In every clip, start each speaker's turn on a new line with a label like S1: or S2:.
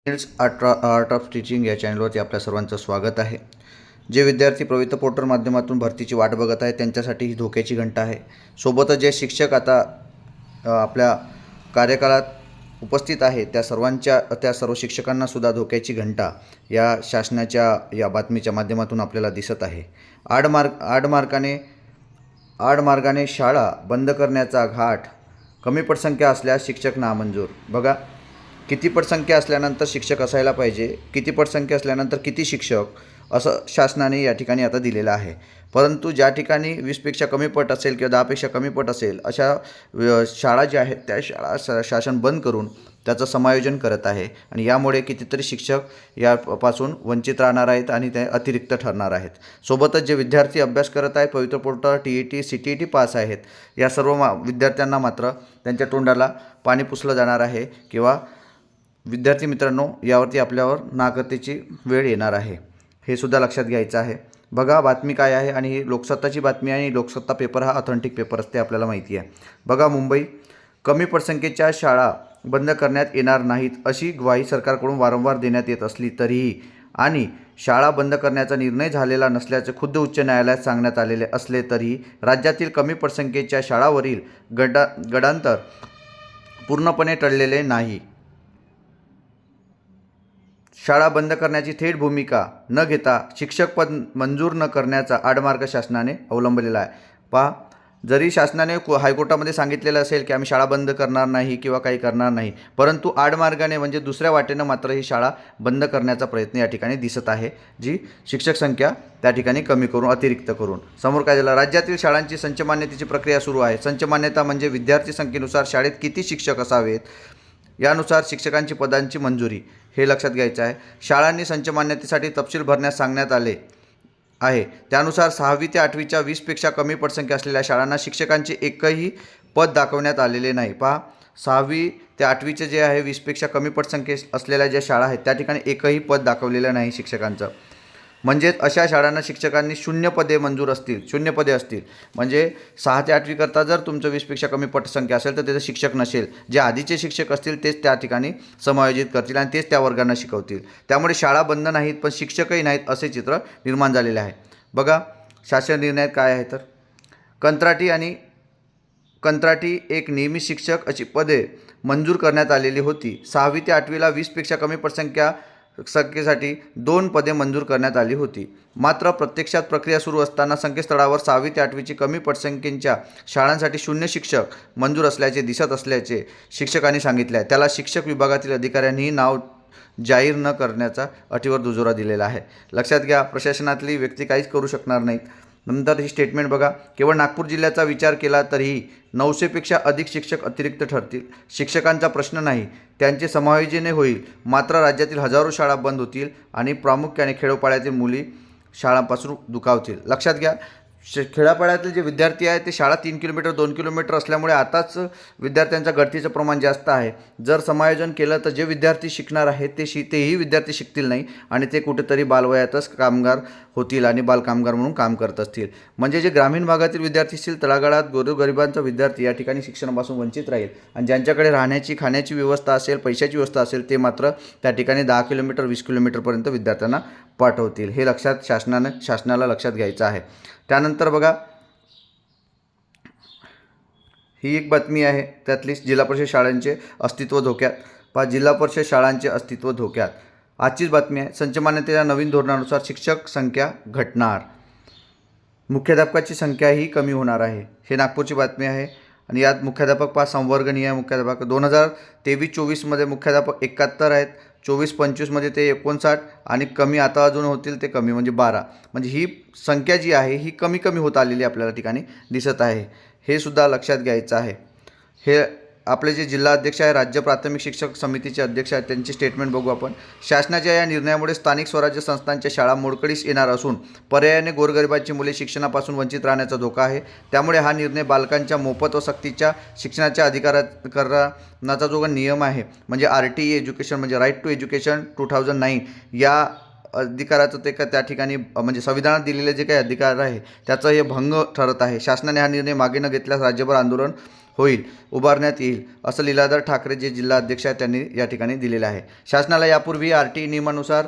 S1: Skills art art of teaching या चॅनलवरती आपल्या सर्वांचं स्वागत आहे. जे विद्यार्थी प्रवित्त पोर्टल माध्यमातून भरतीची वाट बघत आहे त्यांच्यासाठी ही धोक्याची घंटा आहे. सोबतच जे शिक्षक आता आपल्या कार्यकाळात उपस्थित आहे त्या सर्वांच्या त्या सर्व शिक्षकांना सुद्धा धोक्याची घंटा या शासनाच्या या बातमीच्या माध्यमातून आपल्याला दिसत आहे. आडमार्ग आडमार्गाने आडमार्गाने शाळा बंद करण्याचा घाट कमी पटसंख्या असल्यास शिक्षक नामंजूर. बघा किती पटसंख्या असल्यानंतर शिक्षक असायला पाहिजे किती पटसंख्या असल्यानंतर किती शिक्षक असं शासनाने या ठिकाणी आता दिलेलं आहे. परंतु ज्या ठिकाणी वीसपेक्षा कमी पट असेल किंवा दहापेक्षा कमी पट असेल अशा शाळा ज्या आहेत त्या शाळा शासन बंद करून त्याचं समायोजन करत आहे. आणि यामुळे कितीतरी शिक्षक यापासून वंचित राहणार आहेत आणि ते अतिरिक्त ठरणार आहेत. सोबतच जे विद्यार्थी अभ्यास करत आहेत Pavitra portal T E T C T E T pass आहेत या सर्व मा विद्यार्थ्यांना मात्र त्यांच्या तोंडाला पाणी पुसलं जाणार आहे किंवा विद्यार्थी मित्रांनो यावरती आपल्यावर नागरिकतेची वेळ येणार आहे. हे सुद्धा लक्षात घ्यायचं आहे. बघा बातमी काय आहे आणि ही लोकसत्ताची बातमी आहे आणि लोकसत्ता पेपर हा ऑथेंटिक पेपर असते आपल्याला माहिती आहे. बघा मुंबई कमी पटसंख्येच्या शाळा बंद करण्यात येणार नाहीत अशी ग्वाही सरकारकडून वारंवार देण्यात येत असली तरीही आणि शाळा बंद करण्याचा निर्णय झालेला नसल्याचे खुद्द उच्च न्यायालयात सांगण्यात आलेले असले तरीही राज्यातील कमी पटसंख्येच्या शाळावरील गडा गडांतर पूर्णपणे टळलेले नाही. शाळा बंद करण्याची थेट भूमिका न घेता शिक्षक पद मंजूर न करण्याचा आडमार्ग शासनाने अवलंबलेला आहे. पहा जरी शासनाने को- हायकोर्टामध्ये सांगितलेलं असेल की आम्ही शाळा बंद करणार नाही किंवा काही करणार नाही परंतु आडमार्गाने म्हणजे दुसऱ्या वाटेनं मात्र ही शाळा बंद करण्याचा प्रयत्न या ठिकाणी दिसत आहे जी शिक्षक संख्या त्या ठिकाणी कमी करून अतिरिक्त करून. समोर काय झालं? राज्यातील शाळांची संचमान्यतेची प्रक्रिया सुरू आहे. संच मान्यता म्हणजे विद्यार्थी संख्येनुसार शाळेत किती शिक्षक असावेत? यानुसार शिक्षकांची पदांची मंजुरी. हे लक्षात घ्यायचं आहे. शाळांनी संच मान्यतेसाठी तपशील भरण्यास सांगण्यात आले आहे. त्यानुसार सहावी ते आठवीच्या वीसपेक्षा कमी पटसंख्या असलेल्या शाळांना शिक्षकांचे एकही पद दाखवण्यात आलेले नाही. पहा सहावी ते आठवीचे जे आहे वीसपेक्षा कमी पटसंख्ये असलेल्या ज्या शाळा आहेत त्या ठिकाणी एकही पद दाखवलेलं नाही शिक्षकांचं. म्हणजेच अशा शाळांना शिक्षकांनी शून्य पदे मंजूर असतील शून्य पदे असतील. म्हणजे सहा ते आठवीकरता जर तुमचं वीसपेक्षा कमी पटसंख्या असेल तर तिथं शिक्षक नसेल. जे आधीचे शिक्षक असतील तेच त्या ठिकाणी समायोजित करतील आणि तेच त्या वर्गांना शिकवतील. त्यामुळे शाळा बंद नाहीत पण शिक्षकही नाहीत असे चित्र निर्माण झालेले आहे. बघा शासन निर्णयात काय आहे तर? कंत्राटी आणि कंत्राटी एक नियमित शिक्षक अशी पदे मंजूर करण्यात आलेली होती. सहावी ते आठवीला वीसपेक्षा कमी पटसंख्या संख्येसाठी दोन पदे मंजूर करण्यात आली होती. मात्र प्रत्यक्षात प्रक्रिया सुरू असताना संकेतस्थळावर सहावी ते आठवीची कमी पटसंख्येच्या शाळांसाठी शून्य शिक्षक मंजूर असल्याचे दिसत असल्याचे शिक्षकांनी सांगितले. आहे त्याला शिक्षक विभागातील अधिकाऱ्यांनीही नाव जाहीर न करण्याचा अटीवर दुजोरा दिलेला आहे. लक्षात घ्या प्रशासनातली व्यक्ती काहीच करू शकणार नाहीत. नंतर ही स्टेटमेंट बघा. केवळ नागपूर जिल्ह्याचा विचार केला तरीही नऊशेपेक्षा अधिक शिक्षक अतिरिक्त ठरतील. शिक्षकांचा प्रश्न नाही. त्यांचे समायोजने होईल. मात्र राज्यातील हजारो शाळा बंद होतील आणि प्रामुख्याने खेडोपाड्यातील मुली शाळांपासून दुखावतील. लक्षात घ्या श खेड्यापाड्यातील जे विद्यार्थी आहेत ते शाळा तीन किलोमीटर दोन किलोमीटर असल्यामुळे आताच विद्यार्थ्यांच्या गळतीचं प्रमाण जास्त आहे. जर समायोजन केलं तर जे विद्यार्थी शिकणार आहेत ते शि तेही विद्यार्थी शिकतील नाही आणि ते कुठेतरी बालवयातच कामगार होतील आणि बालकामगार म्हणून काम करत असतील. म्हणजे जे ग्रामीण भागातील विद्यार्थी असतील तळागाळात गोरगरिबांचा विद्यार्थी या ठिकाणी शिक्षणापासून वंचित राहील. आणि ज्यांच्याकडे राहण्याची खाण्याची व्यवस्था असेल पैशाची व्यवस्था असेल ते मात्र त्या ठिकाणी दहा किलोमीटर वीस किलोमीटरपर्यंत विद्यार्थ्यांना पाठवतील. हे लक्षात शासनानं शासनाला लक्षात घ्यायचं आहे. त्यानंतर बघा ही एक बातमी आहे त्यातली जिल्हा परिषद शाळांचे अस्तित्व धोक्यात. पहा जिल्हा परिषद शाळांचे अस्तित्व धोक्यात. आजचीच बातमी आहे संचमान्यतेच्या नवीन धोरणानुसार शिक्षक संख्या घटणार. मुख्याध्यापकाची संख्याही कमी होणार आहे. हे नागपूरची बातमी आहे. आणि यात मुख्याध्यापक पाच संवर्गनीय मुख्याध्यापक. दोन हजार तेवीस चोवीसमध्ये मुख्याध्यापक एकाहत्तर आहेत. चोवीस पंचवीसमध्ये ते एकोणसाठ आणि कमी आता अजून होतील ते कमी म्हणजे बारा. म्हणजे ही संख्या जी आहे ही कमी कमी होत आलेली आपल्याला ठिकाणी दिसत आहे. हे सुद्धा लक्षात घ्यायचं आहे. हे आपले जे जिल्हा अध्यक्ष आहे राज्य प्राथमिक शिक्षक समितीचे अध्यक्ष आहेत त्यांची स्टेटमेंट बघू आपण. शासनाच्या या निर्णयामुळे स्थानिक स्वराज्य संस्थांच्या शाळा मोडकळीस येणार असून पर्यायाने गोरगरिबांची मुले शिक्षणापासून वंचित राहण्याचा धोका आहे. त्यामुळे हा निर्णय बालकांच्या मोफत व सक्तीच्या शिक्षणाच्या अधिकारात करण्याचा जो नियम आहे म्हणजे आर टी एज्युकेशन म्हणजे right to education two thousand nine या अधिकाराचं ते का त्या ठिकाणी म्हणजे संविधानात दिलेले जे काही अधिकार आहे त्याचा हे भंग ठरत आहे. शासनाने हा निर्णय मागे न घेतल्यास राज्यभर आंदोलन होईल उभारण्यात येईल असं लीलाधर ठाकरे जे जिल्हा अध्यक्ष आहेत त्यांनी या ठिकाणी दिलेलं आहे. शासनाला यापूर्वी आर टी नियमानुसार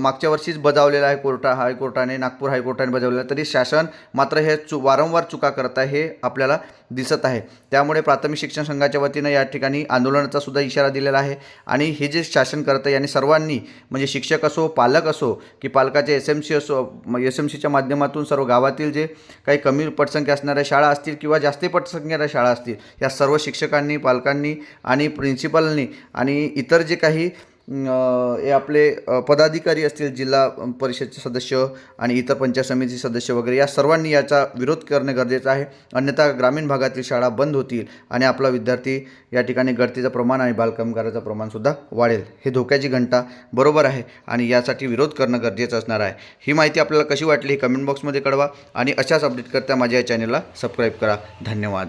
S1: मागच्या वर्षीच बजावलेलं आहे कोर्टा हायकोर्टाने नागपूर हायकोर्टाने बजावलेलं आहे तरी शासन मात्र हे चु वारंवार चुका करत आहे हे आपल्याला दिसत आहे. त्यामुळे प्राथमिक शिक्षण संघाच्या वतीनं या ठिकाणी आंदोलनाचा सुद्धा इशारा दिलेला आहे. आणि हे जे शासन करतं आहे यांनी सर्वांनी म्हणजे शिक्षक असो पालक असो की पालकाचे एस एम सी असो एस एम सीच्या माध्यमातून सर्व गावातील जे काही कमी पटसंख्या असणाऱ्या शाळा असतील किंवा जास्ती पटसंख्याच्या शाळा असतील या सर्व शिक्षकांनी पालकांनी आणि प्रिन्सिपलनी आणि इतर जे काही हे आपले पदाधिकारी असतील जिल्हा परिषदचे सदस्य आणि इतर पंचायत समिती सदस्य वगैरे या सर्वांनी याचा विरोध करणे गरजेचं आहे. अन्यथा ग्रामीण भागातील शाळा बंद होतील आणि आपला विद्यार्थी या ठिकाणी गळतीचं प्रमाण आणि बालकामगाराचं प्रमाणसुद्धा वाढेल. हे धोक्याची घंटा बरोबर आहे आणि यासाठी विरोध करणं गरजेचं असणार आहे. ही माहिती आपल्याला कशी वाटली हे कमेंट बॉक्समध्ये कळवा आणि अशाच अपडेट करता माझ्या या चॅनलला सबस्क्राईब करा. धन्यवाद.